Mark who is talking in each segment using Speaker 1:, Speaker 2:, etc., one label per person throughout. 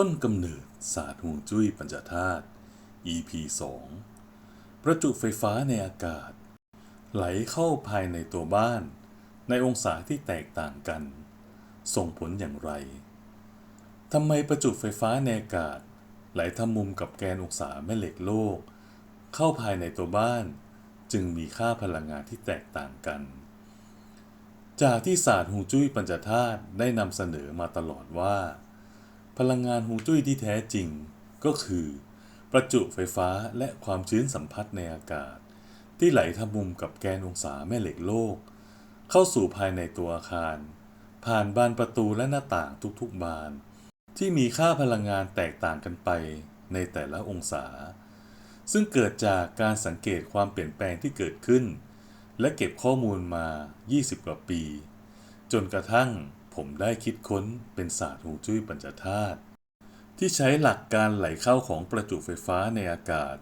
Speaker 1: ต้นกำเนิดศาสตร์ฮวงจุ้ยปัญจธาตุ EP 2 ประจุไฟฟ้าในอากาศ ไหลเข้าภายในตัวบ้าน ในองศาที่แตกต่างกัน ส่งผลอย่างไร ทำไมประจุไฟฟ้าในอากาศ ไหลทำมุมกับแกนองศาแม่เหล็กโลก เข้าภายในตัวบ้าน จึงมีค่าพลังงานที่แตกต่างกัน จากที่ศาสตร์ฮวงจุ้ยปัญจธาตุได้นำเสนอมาตลอดว่า พลังงานฮวงจุ้ยที่แท้จริงก็คือ ประจุไฟฟ้าและความชื้นสัมพัทธ์ในอากาศ ที่ไหลทำมุมกับแกนองศาแม่เหล็กโลก เข้าสู่ภายในตัวอาคาร ผ่านบานประตูและหน้าต่างทุกๆบาน ที่มีค่าพลังงานแตกต่างกันไปในแต่ละองศา ซึ่งเกิดจากการสังเกตความเปลี่ยนแปลงที่เกิดขึ้น และเก็บข้อมูลมา 20 กว่าปี จนกระทั่ง ผมได้คิดค้นเป็นศาสตร์ฮวงจุ้ยปัญจธาตุที่ใช้หลักการไหลเข้าของประจุไฟฟ้าในอากาศ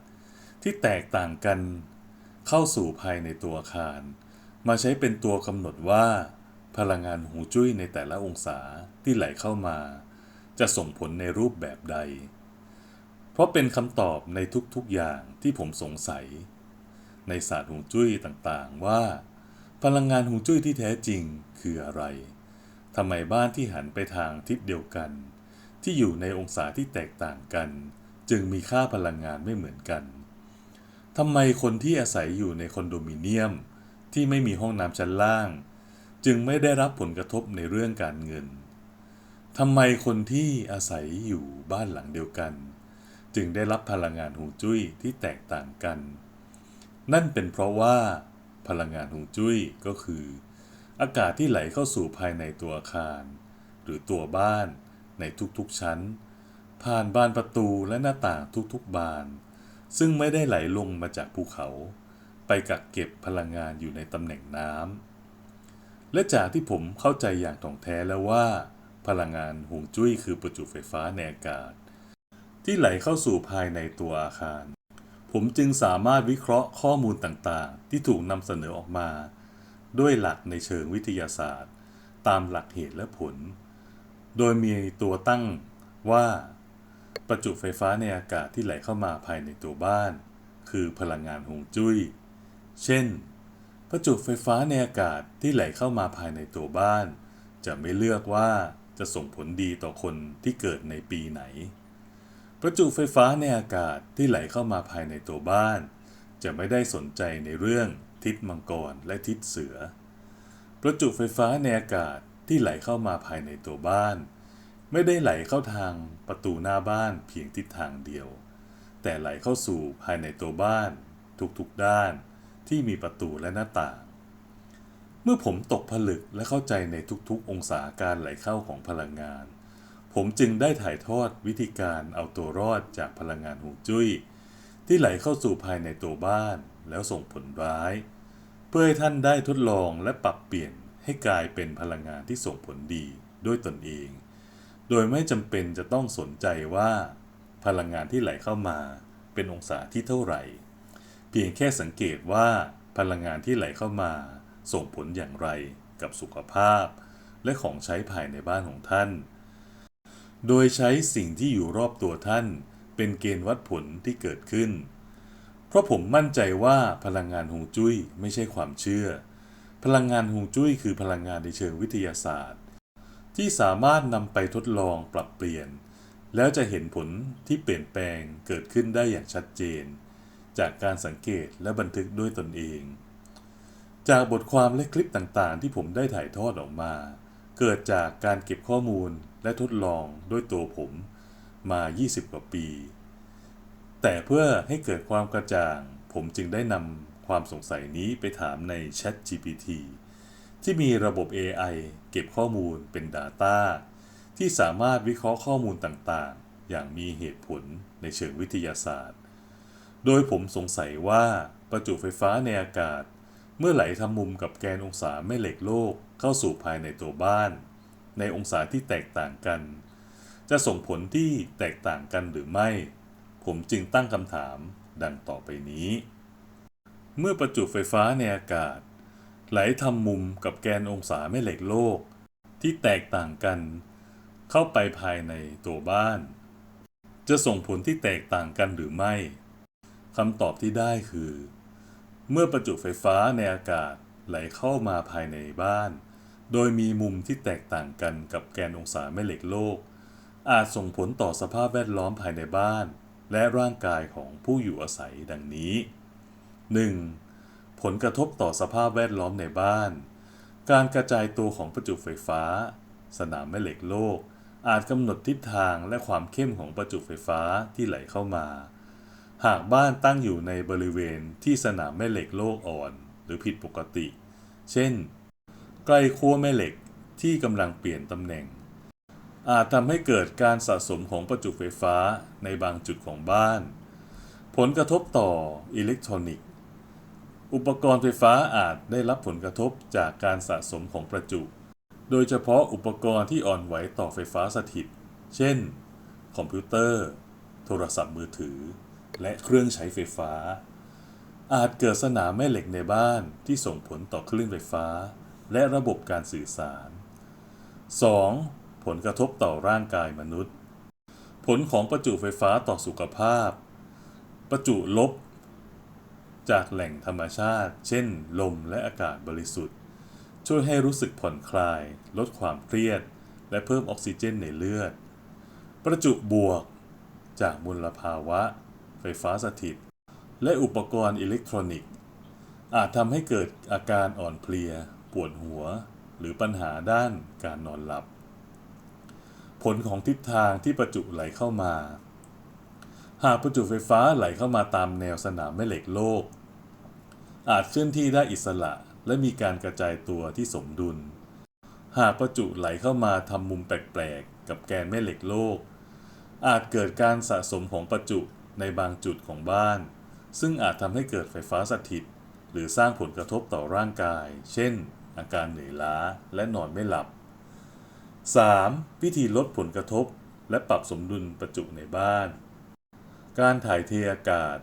Speaker 1: ที่แตกต่างกันเข้าสู่ภายในตัวอาคาร มาใช้เป็นตัวกำหนดว่า พลังงานฮวงจุ้ยในแต่ละองศาที่ไหลเข้ามา จะส่งผลในรูปแบบใด เพราะเป็นคำตอบในทุกๆอย่างที่ผมสงสัย ในศาสตร์ฮวงจุ้ยต่างๆว่า พลังงานฮวงจุ้ยที่แท้จริงคืออะไร ทำไมบ้านที่หันไปทางทิศเดียวกัน ที่อยู่ในองศาที่แตกต่างกัน จึงมีค่าพลังงานไม่เหมือนกันทำไมคนที่อาศัยอยู่ในคอนโดมิเนียม ที่ไม่มีห้องน้ำชั้นล่าง จึงไม่ได้รับผลกระทบในเรื่องการเงินทำไมคนที่อาศัยอยู่บ้านหลังเดียวกัน จึงได้รับพลังงานฮวงจุ้ยที่แตกต่างกัน นั่นเป็นเพราะว่า พลังงานฮวงจุ้ยก็คือ อากาศที่ไหลเข้าสู่ภายในตัวอาคาร หรือตัวบ้านในทุกๆชั้น ผ่านบานประตูและหน้าต่างทุกๆบาน ซึ่งไม่ได้ไหลลงมาจากภูเขา ไปกักเก็บพลังงานอยู่ในตำแหน่งน้ำและจากที่ผมเข้าใจอย่างถ่องแท้แล้วว่า พลังงานฮวงจุ้ยคือประจุไฟฟ้าในอากาศ ที่ไหลเข้าสู่ภายในตัวอาคาร ผมจึงสามารถวิเคราะห์ข้อมูลต่างๆ ที่ถูกนำเสนอออกมา ด้วยหลักในเชิงวิทยาศาสตร์ ตามหลักเหตุและผล โดยมีตัวตั้งว่าประจุไฟฟ้าในอากาศที่ไหลเข้ามาภายในตัวบ้าน คือพลังงานฮวงจุ้ย เช่น ประจุไฟฟ้าในอากาศที่ไหลเข้ามาภายในตัวบ้าน จะไม่เลือกว่าจะส่งผลดีต่อคนที่เกิดในปีไหน ประจุไฟฟ้าในอากาศที่ไหลเข้ามาภายในตัวบ้าน จะไม่ได้สนใจในเรื่อง ทิศมังกรและทิศเสือ ประจุไฟฟ้าในอากาศที่ไหลเข้ามาภายในตัวบ้าน ไม่ได้ไหลเข้าทางประตูหน้าบ้านเพียงทิศทางเดียว แต่ไหลเข้าสู่ภายในตัวบ้านทุกๆด้านที่มีประตูและหน้าต่าง เมื่อผมตกผลึกและเข้าใจในทุกๆ องศาการไหลเข้าของพลังงาน ผมจึงได้ถ่ายทอดวิธีการเอาตัวรอดจากพลังงานฮวงจุ้ยที่ไหลเข้าสู่ภายในตัวบ้านแล้วส่งผลร้าย พื่อให้ท่านได้ทดลองและปรับเปลี่ยนให้กลายเป็นพลังงานที่ส่งผลดีด้วยตนเอง โดยไม่จำเป็นจะต้องสนใจว่า พลังงานที่ไหลเข้ามาเป็นองศาที่เท่าไหร่ เพียงแค่สังเกตว่าพลังงานที่ไหลเข้ามา ส่งผลอย่างไรกับสุขภาพ และของใช้ภายในบ้านของท่าน โดยใช้สิ่งที่อยู่รอบตัวท่าน เป็นเกณฑ์วัดผลที่เกิดขึ้น ราะผมมั่นใจว่าพลังงานฮวงจุ้ยไม่ใช่ความเชื่อ พลังงานฮวงจุ้ยคือพลังงานในเชิงวิทยาศาสตร์ ที่สามารถนำไปทดลองปรับเปลี่ยน แล้วจะเห็นผลที่เปลี่ยนแปลงเกิดขึ้นได้อย่างชัดเจน จากการสังเกตและบันทึกด้วยตนเอง จากบทความและคลิปต่างๆ ที่ผมได้ถ่ายทอดออกมา เกิดจากการเก็บข้อมูลและทดลองด้วยตัวผมมา 20 กว่าปี แต่เพื่อให้เกิดความกระจ่าง ผมจึงได้นำความสงสัยนี้ไปถามใน Chat GPT ที่มีระบบ AI เก็บข้อมูลเป็น Data ที่สามารถวิเคราะห์ข้อมูลต่างๆ อย่างมีเหตุผลในเชิงวิทยาศาสตร์ โดยผมสงสัยว่าประจุไฟฟ้าในอากาศ เมื่อไหลทำมุมกับแกนองศาแม่เหล็กโลกเข้าสู่ภายในตัวบ้าน ในองศาที่แตกต่างกัน จะส่งผลที่แตกต่างกันหรือไม่ ผมจึงตั้งคำถามดังต่อไปนี้ เมื่อประจุไฟฟ้าในอากาศ ไหลทำมุมกับแกนองศาแม่เหล็กโลก ที่แตกต่างกัน เข้าไปภายในตัวบ้าน จะส่งผลที่แตกต่างกันหรือไม่คำตอบที่ได้คือ เมื่อประจุไฟฟ้าในอากาศไหลเข้ามาภายในบ้าน โดยมีมุมที่แตกต่างกันกับแกนองศาแม่เหล็กโลก อาจส่งผลต่อสภาพแวดล้อมภายในบ้าน และร่างกายของผู้อยู่อาศัยดังนี้ 1. ผลกระทบต่อสภาพแวดล้อมในบ้าน การกระจายตัวของประจุไฟฟ้า สนามแม่เหล็กโลก อาจกำหนดทิศทางและความเข้มของประจุไฟฟ้าที่ไหลเข้ามา หากบ้านตั้งอยู่ในบริเวณที่สนามแม่เหล็กโลกอ่อน หรือผิดปกติ เช่น ใกล้ขั้วแม่เหล็กที่กำลังเปลี่ยนตำแหน่ง อาจทำให้เกิดการสะสมของประจุไฟฟ้าในบางจุดของบ้าน ผลกระทบต่ออิเล็กทรอนิกส์ อุปกรณ์ไฟฟ้าอาจได้รับผลกระทบจากการสะสมของประจุ โดยเฉพาะอุปกรณ์ที่อ่อนไหวต่อไฟฟ้าสถิต เช่น คอมพิวเตอร์ โทรศัพท์มือถือ และเครื่องใช้ไฟฟ้า อาจเกิดสนามแม่เหล็กในบ้านที่ส่งผลต่อคลื่นไฟฟ้า และระบบการสื่อสาร 2. ผลกระทบต่อร่างกายมนุษย์ ผลของประจุไฟฟ้าต่อสุขภาพ ประจุลบ จากแหล่งธรรมชาติ เช่น ลมและอากาศบริสุทธิ์ ช่วยให้รู้สึกผ่อนคลาย ลดความเครียด และเพิ่มออกซิเจนในเลือด ประจุบวก จากมลภาวะ ไฟฟ้าสถิต และอุปกรณ์อิเล็กทรอนิกส์ อาจทำให้เกิดอาการอ่อนเพลีย ปวดหัว หรือปัญหาด้านการนอนหลับ ผลของทิศทางที่ประจุไหลเข้ามา หากประจุไฟฟ้าไหลเข้ามาตามแนวสนามแม่เหล็กโลก อาจเคลื่อนที่ได้อิสระและมีการกระจายตัวที่สมดุล หากประจุไหลเข้ามาทำมุมแปลกๆ กับแกนแม่เหล็กโลก อาจเกิดการสะสมของประจุในบางจุดของบ้าน ซึ่งอาจทำให้เกิดไฟฟ้าสถิต หรือสร้างผลกระทบต่อร่างกาย เช่น อาการเหนื่อยล้าและนอนไม่หลับ 3. วิธีลดผลกระทบ และปรับสมดุลประจุในบ้าน การถ่ายเทอากาศ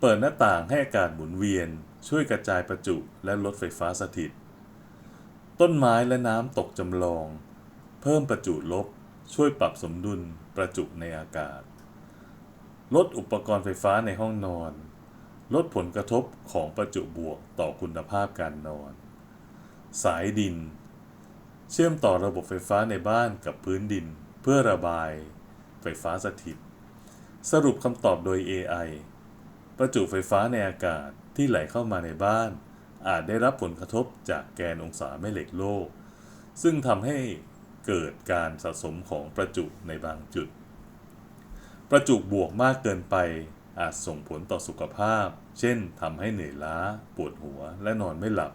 Speaker 1: เปิดหน้าต่างให้อากาศหมุนเวียน ช่วยกระจายประจุและลดไฟฟ้าสถิต ต้นไม้และน้ำตกจำลอง เพิ่มประจุลบ ช่วยปรับสมดุลประจุในอากาศ ลดอุปกรณ์ไฟฟ้าในห้องนอน ลดผลกระทบของประจุบวกต่อคุณภาพการนอน สายดิน เชื่อมต่อระบบไฟฟ้าในบ้านกับพื้นดิน เพื่อระบาย ไฟฟ้าสถิต สรุปคำตอบโดย AI ประจุไฟฟ้าในอากาศที่ไหลเข้ามาในบ้าน อาจได้รับผลกระทบจากแกนองศาแม่เหล็กโลก ซึ่งทำให้เกิดการสะสมของประจุในบางจุด ประจุบวกมากเกินไปอาจส่งผลต่อสุขภาพ เช่นทำให้เหนื่อยล้า ปวดหัว และนอนไม่หลับ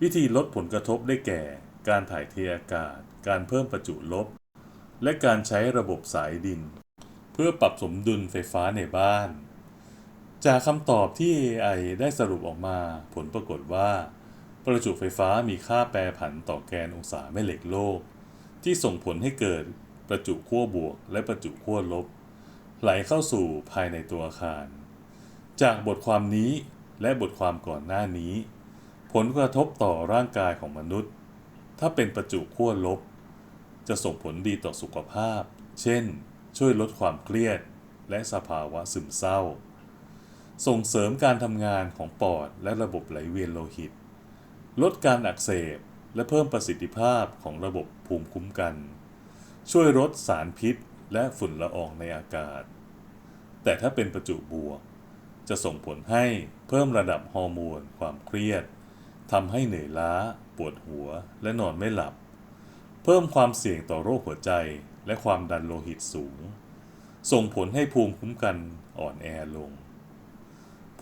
Speaker 1: วิธีลดผลกระทบได้แก่ การถ่ายเทอากาศ การเพิ่มประจุลบ และการใช้ระบบสายดิน เพื่อปรับสมดุลไฟฟ้าในบ้าน จากคำตอบที่ AI ได้สรุปออกมาผลปรากฏว่า ประจุไฟฟ้ามีค่าแปรผันต่อแกนองศาแม่เหล็กโลก ที่ส่งผลให้เกิดประจุขั้วบวก และประจุขั้วลบ ไหลเข้าสู่ภายในตัวอาคาร จากบทความนี้และบทความก่อนหน้านี้ ผลกระทบต่อร่างกายของมนุษย์ ถ้าเป็นประจุขั้วลบ จะส่งผลดีต่อสุขภาพ เช่น ช่วยลดความเครียด และสภาวะซึมเศร้า ส่งเสริมการทำงานของปอดและระบบไหลเวียนโลหิต ลดการอักเสบและเพิ่มประสิทธิภาพของระบบภูมิคุ้มกัน ช่วยลดสารพิษและฝุ่นละอองในอากาศ แต่ถ้าเป็นประจุบวก จะส่งผลให้เพิ่มระดับฮอร์โมนความเครียด ทำให้เหนื่อยล้า ปวดหัว และนอนไม่หลับ เพิ่มความเสี่ยงต่อโรคหัวใจและความดันโลหิตสูง ส่งผลให้ภูมิคุ้มกันอ่อนแอลง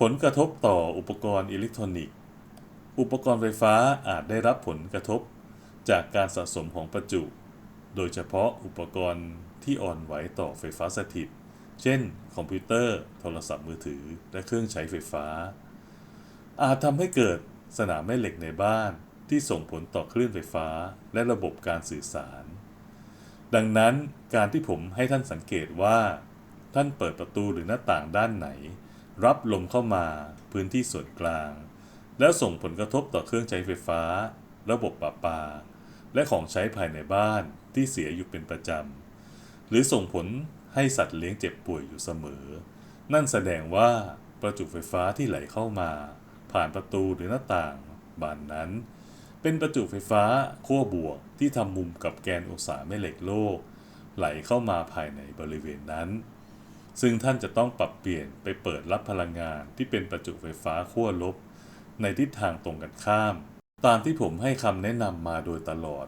Speaker 1: ผลกระทบต่ออุปกรณ์อิเล็กทรอนิกส์ อุปกรณ์ไฟฟ้าอาจได้รับผลกระทบจากการสะสมของประจุ โดยเฉพาะอุปกรณ์ที่อ่อนไหวต่อไฟฟ้าสถิต เช่น คอมพิวเตอร์ โทรศัพท์มือถือ และเครื่องใช้ไฟฟ้า อาจทำให้เกิด สนามแม่เหล็กในบ้านที่ส่งผลต่อคลื่นไฟฟ้าและระบบการสื่อสาร ดังนั้นการที่ผมให้ท่านสังเกตว่า ท่านเปิดประตูหรือหน้าต่างด้านไหน รับลมเข้ามาพื้นที่ส่วนกลาง แล้วส่งผลกระทบต่อเครื่องใช้ไฟฟ้า ระบบประปา และของใช้ภายในบ้านที่เสียอยู่เป็นประจำ หรือส่งผลให้สัตว์เลี้ยงเจ็บป่วยอยู่เสมอ นั่นแสดงว่าประจุไฟฟ้าที่ไหลเข้ามา ผ่านประตูหรือหน้าต่างบานนั้น เป็นประจุไฟฟ้าขั้วบวกที่ทำมุมกับแกนองศาแม่เหล็กโลก ไหลเข้ามาภายในบริเวณนั้น ซึ่งท่านจะต้องปรับเปลี่ยนไปเปิดรับพลังงานที่เป็นประจุไฟฟ้าขั้วลบ ในทิศทางตรงกันข้าม ตามที่ผมให้คำแนะนำมาโดยตลอด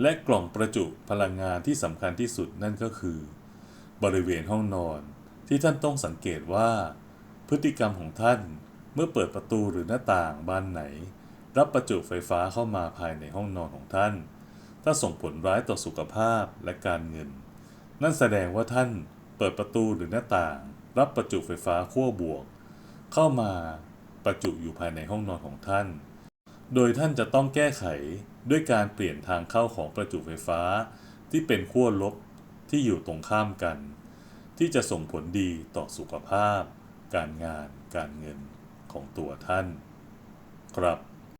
Speaker 1: และกล่องประจุพลังงานที่สำคัญที่สุดนั่นก็คือ บริเวณห้องนอนที่ท่านต้องสังเกตว่า พฤติกรรมของท่าน เมื่อเปิดประตูหรือหน้าต่างบานไหน รับประจุไฟฟ้าเข้ามาภายในห้องนอนของท่าน ถ้าส่งผลร้ายต่อสุขภาพและการเงิน นั่นแสดงว่าท่านเปิดประตูหรือหน้าต่าง รับประจุไฟฟ้าขั้วบวก เข้ามาประจุอยู่ภายในห้องนอนของท่าน โดยท่านจะต้องแก้ไขด้วยการเปลี่ยนทางเข้าของประจุไฟฟ้า ที่เป็นขั้วลบที่อยู่ตรงข้ามกัน ที่จะส่งผลดีต่อสุขภาพ การงาน การเงิน ของตัวท่าน ครับ